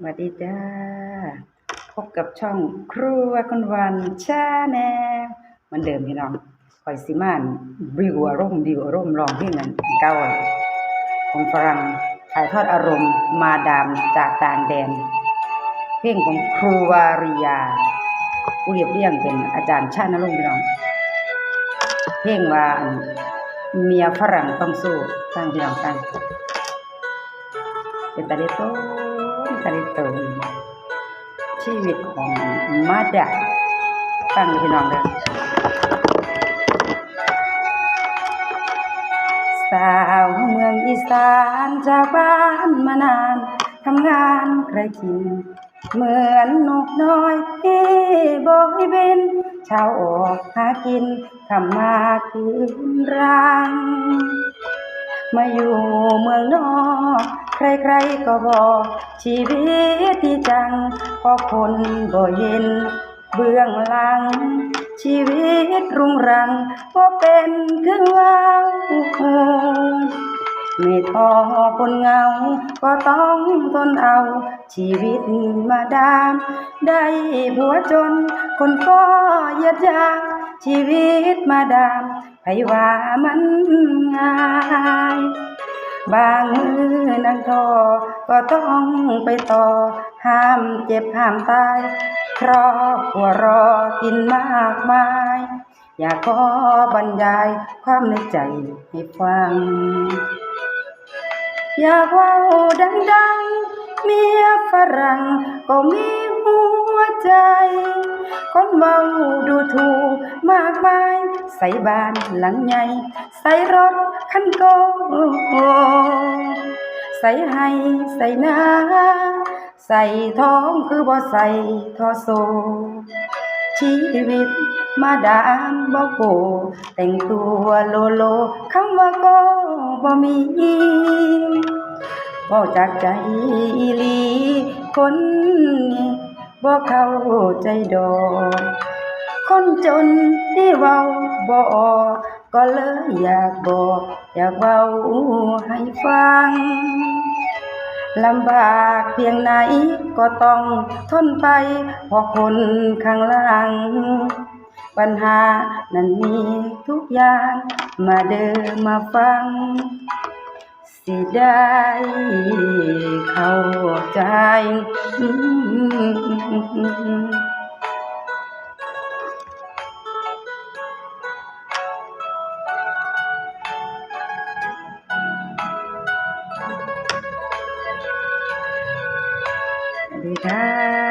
สวัสดีจ้า พบกับช่องครัวคุณวันชาแนลมือนเดิมพี่น้องคอยสิมานบิวอารมณ์บิวอารมณ์ลองเพลงนั้นเก่าอะของฝรั่งถ่ายทอดอารมณ์มาดามจากต่างแดน เพลงของครูวาริยา ผู้เรียบเรียงเป็นอาจารย์ชาตินรงค์พี่น้อง เพลงว่านเมียฝรั่งต้องสู้ตั้งพี่น้องตั้งเป็นตาลิโต นตาลิโตนชีวิตของมาดาฟังพี่น้องเด้อสาวเมืองอีสานจากบ้านมานานทำงานใครกิน เหมือนนกน้อยที่บอยบินช้าออกหากินทำมาคืนรังมาอยู่เมืองนอก ใครๆก็บอกชีวิตที่จังเพอคนบ่เห็นเบื้องหลัง ชีวิตรุงรังบ่เป็นเครื่อว่าไม่ท้อคนเงา ก็ต้องทนเอา ชีวิตมาดาม ได้ผัวจน คนก็เยียดยามชีวิตมาดามไผว่ามันง่าย บางมือนั่งทอ ก็ต้องไปต่อ ห้ามเจ็บห้ามตายครอบครัวรอกินมากมาย อยากขอบรรยายความในใจให้ฟัง อยากเว่าดังๆ เมียฝรั่งก็มีหัวใจ คนเมาดูถูกมากมาย ใส่บ้านหลังใหญ่ ใส่รถ คันโกใส่ให้ใส่นาใส่ท้องคือบ่ใส่ทอโซ ชีวิตมาดามบ่โก แต่งตัวโลโลคำว่าโกบ่มีเว้าจากใจอีหลีคนนี้บ่เข้าใจดอกคนจนที่เว้าบ่ออก ก็เลยอยากบอก อยากเว้าให้ฟัง ลำบากเพียงไหนก็ต้องทนไปเพราะคนข้างหลังปัญหานั้นมีทุกอย่างมาเดินมาฟัง สิได้เข้าใจ Navidad.